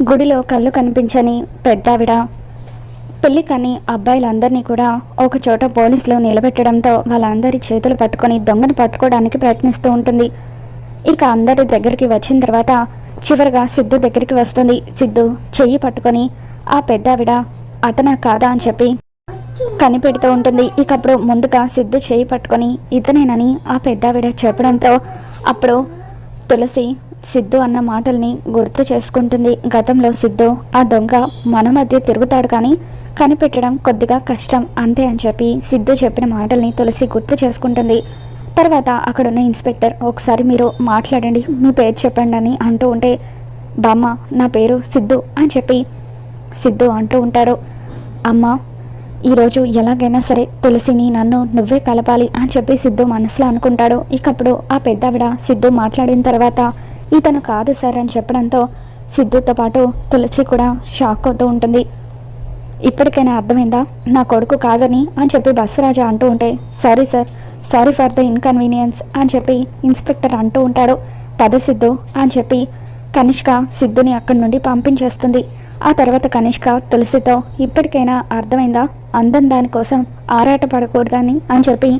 గుడిలో కళ్ళు కనిపించని పెద్దావిడ పెళ్ళి కానీ అబ్బాయిలందరినీ కూడా ఒక చోట పోలీసులు నిలబెట్టడంతో వాళ్ళందరి చేతులు పట్టుకొని దొంగను పట్టుకోవడానికి ప్రయత్నిస్తూ ఉంటుంది. ఇక అందరి దగ్గరికి వచ్చిన తర్వాత చివరిగా సిద్ధు దగ్గరికి వస్తుంది. సిద్ధు చెయ్యి పట్టుకొని ఆ పెద్దావిడ అతనా కాదా? అని చెప్పి కనిపెడుతూ ఉంటుంది. ఇక అప్పుడు ముందుగా సిద్ధు చేయి పట్టుకొని ఇతనేనని ఆ పెద్దావిడ చెప్పడంతో అప్పుడు తులసి సిద్ధు అన్న మాటల్ని గుర్తు చేసుకుంటుంది గతంలో సిద్ధు ఆ దొంగ మన మధ్య తిరుగుతాడు కానీ కనిపెట్టడం కొద్దిగా కష్టం అంతే అని చెప్పి సిద్ధు చెప్పిన మాటల్ని తులసి గుర్తు చేసుకుంటుంది. తర్వాత అక్కడున్న ఇన్స్పెక్టర్ ఒకసారి మీరు మాట్లాడండి మీ పేరు చెప్పండి అని అంటూ ఉంటే బామ్మ నా పేరు సిద్ధు అని చెప్పి సిద్ధు అంటూ ఉంటాడు. అమ్మ ఈరోజు ఎలాగైనా సరే తులసిని నన్ను నువ్వే కలపాలి అని చెప్పి సిద్ధు మనసులో అనుకుంటాడు. ఇకప్పుడు ఆ పెద్దావిడ సిద్ధు మాట్లాడిన తర్వాత ఇతను కాదు సార్ అని చెప్పడంతో సిద్ధుతో పాటు తులసి కూడా షాక్ అవుతూ ఉంటుంది. ఇప్పటికైనా అర్థమైందా? నా కొడుకు కాదని అని చెప్పి బస్వరాజా అంటూ ఉంటే sorry sir sorry for the inconvenience అని చెప్పి ఇన్స్పెక్టర్ అంటూ ఉంటాడు. పద సిద్ధు అని చెప్పి కనిష్క సిద్ధుని అక్కడి నుండి పంపించేస్తుంది. ఆ తర్వాత కనిష్క తులసితో ఇప్పటికైనా అర్థమైందా? అందం దానికోసం ఆరాట పడకూడదని అని చెప్పి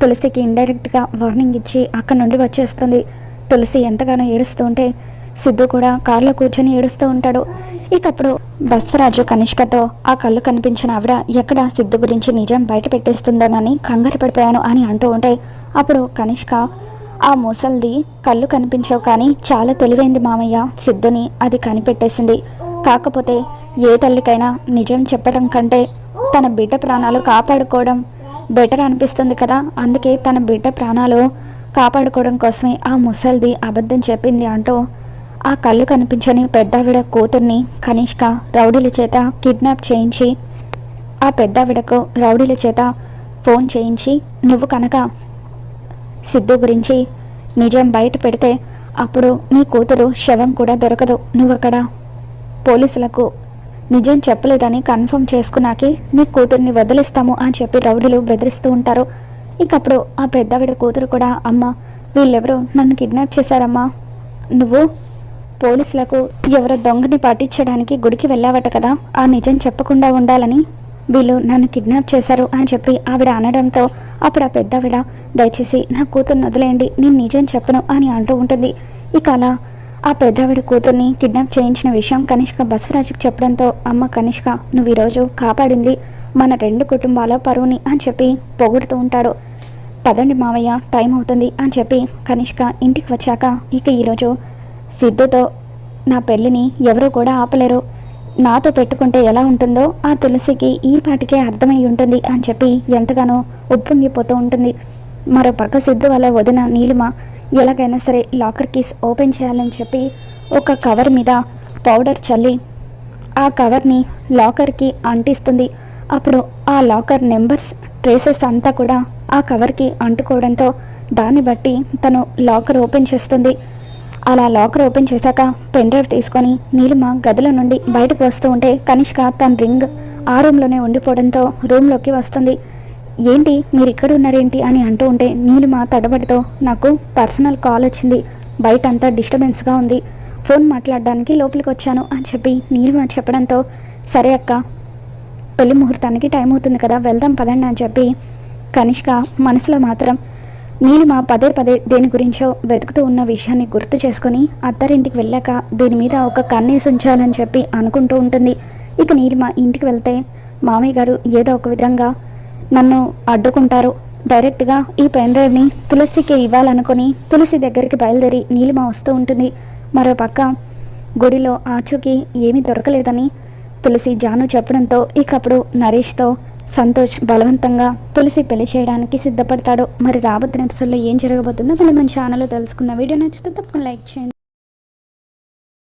తులసికి ఇండైరెక్ట్గా వార్నింగ్ ఇచ్చి అక్కడి నుండి వచ్చేస్తుంది. తులసి ఎంతగానో ఏడుస్తూ ఉంటే సిద్ధు కూడా కారులో కూర్చొని ఏడుస్తూ ఉంటాడు. ఇకప్పుడు బస్వరాజు కనిష్కతో ఆ కళ్ళు కనిపించిన ఆవిడ ఎక్కడ సిద్ధు గురించి నిజం బయట పెట్టేస్తుందోనని కంగారు పడిపోయాను అని అంటూ ఉంటే అప్పుడు కనిష్క ఆ ముసల్ది కళ్ళు కనిపించవు కానీ చాలా తెలివైంది మామయ్య. సిద్ధుని అది కనిపెట్టేసింది. కాకపోతే ఏ తల్లికైనా నిజం చెప్పడం కంటే తన బిడ్డ ప్రాణాలు కాపాడుకోవడం బెటర్ అనిపిస్తుంది కదా. అందుకే తన బిడ్డ ప్రాణాలు కాపాడుకోవడం కోసమే ఆ ముసల్ది అబద్ధం చెప్పింది అంటూ ఆ కళ్ళు కనిపించని పెద్దావిడ కూతుర్ని కనిష్క రౌడీల చేత కిడ్నాప్ చేయించి ఆ పెద్దావిడకు రౌడీల చేత ఫోన్ చేయించి నువ్వు కనుక సిద్ధు గురించి నిజం బయట పెడితే అప్పుడు నీ కూతురు శవం కూడా దొరకదు. నువ్వు అక్కడ పోలీసులకు నిజం చెప్పలేదని కన్ఫర్మ్ చేసుకున్నాకే నీ కూతుర్ని వదిలిస్తాము అని చెప్పి రౌడీలు బెదిరిస్తూ ఉంటారు. ఇక అప్పుడు ఆ పెద్దవిడ కూతురు కూడా అమ్మ వీళ్ళెవరో నన్ను కిడ్నాప్ చేశారమ్మా. నువ్వు పోలీసులకు ఎవరో దొంగని పాటించడానికి గుడికి వెళ్ళావట కదా ఆ నిజం చెప్పకుండా ఉండాలని. వీళ్ళు నన్ను కిడ్నాప్ చేశారు అని చెప్పి ఆవిడ అనడంతో అప్పుడు ఆ పెద్దవిడ దయచేసి నా కూతుర్ని వదిలేయండి నేను నిజం చెప్పను అని అంటూ ఉంటుంది. ఇక అలా ఆ పెద్దవిడి కూతుర్ని కిడ్నాప్ చేయించిన విషయం కనిష్క బసవరాజుకి చెప్పడంతో అమ్మ కనిష్క నువ్వు ఈరోజు కాపాడింది మన రెండు కుటుంబాల పరువుని అని చెప్పి పొగుడుతూ ఉంటాడు. పదండి మావయ్య టైం అవుతుంది అని చెప్పి కనిష్క ఇంటికి వచ్చాక ఇక ఈరోజు సిద్ధుతో నా పెళ్ళిని ఎవరూ కూడా ఆపలేరు. నాతో పెట్టుకుంటే ఎలా ఉంటుందో ఆ తులసికి ఈ పాటికే అర్థమై ఉంటుంది అని చెప్పి ఎంతగానో ఉప్పొంగిపోతూ ఉంటుంది. మరో పక్క సిద్ధు వల్ల వదిన నీలిమ ఎలాగైనా సరే లాకర్ కీస్ ఓపెన్ చేయాలని చెప్పి ఒక కవర్ మీద పౌడర్ చల్లి ఆ కవర్ని లాకర్కి అంటిస్తుంది. అప్పుడు ఆ లాకర్ నెంబర్స్ ట్రేసెస్ అంతా కూడా ఆ కవర్కి అంటుకోవడంతో దాన్ని బట్టి తను లాకర్ ఓపెన్ చేస్తుంది. అలా లాకర్ ఓపెన్ చేశాక పెన్ డ్రైవ్ తీసుకొని నీలిమ గదిలో నుండి బయటకు వస్తూ ఉంటే కనిష్క తన రింగ్ ఆ రూమ్లోనే ఉండిపోవడంతో రూమ్లోకి వస్తుంది. ఏంటి? మీరు ఇక్కడ ఉన్నారేంటి అని అంటూ ఉంటే నీలిమ తడబడితో నాకు పర్సనల్ కాల్ వచ్చింది. బయట అంతా డిస్టర్బెన్స్గా ఉంది. ఫోన్ మాట్లాడడానికి లోపలికి వచ్చాను అని చెప్పి నీలిమ చెప్పడంతో సరే అక్క పెళ్ళి ముహూర్తానికి టైం అవుతుంది కదా వెళ్దాం పదండి అని చెప్పి కనిష్క మనసులో మాత్రం నీలిమ పదే పదే దేని గురించో వెతుకుతూ ఉన్న విషయాన్ని గుర్తు చేసుకుని అత్తారింటికి వెళ్ళాక దీని మీద ఒక కన్నేసి ఉంచాలని చెప్పి అనుకుంటూ ఉంటుంది. ఇక నీలిమ ఇంటికి వెళ్తే మామయ్య గారు ఏదో ఒక విధంగా నన్ను అడ్డుకుంటారు. డైరెక్ట్గా ఈ పెన్ డ్రైవ్ని తులసికి ఇవ్వాలనుకొని తులసి దగ్గరికి బయలుదేరి నీలిమ వస్తూ ఉంటుంది. మరో పక్క గుడిలో ఆచూకి ఏమీ దొరకలేదని తులసి జాను చెప్పడంతో ఇకప్పుడు నరేష్తో సంతోష్ బలవంతంగా తులసి పెళ్ళి చేయడానికి సిద్ధపడతాడు. మరి రాబోతున్న ఎపిసోడ్లో ఏం జరగబోతుందో మళ్ళీ మన ఛానల్లో తెలుసుకుందాం. వీడియో నచ్చితే తప్పకుండా లైక్ చేయండి.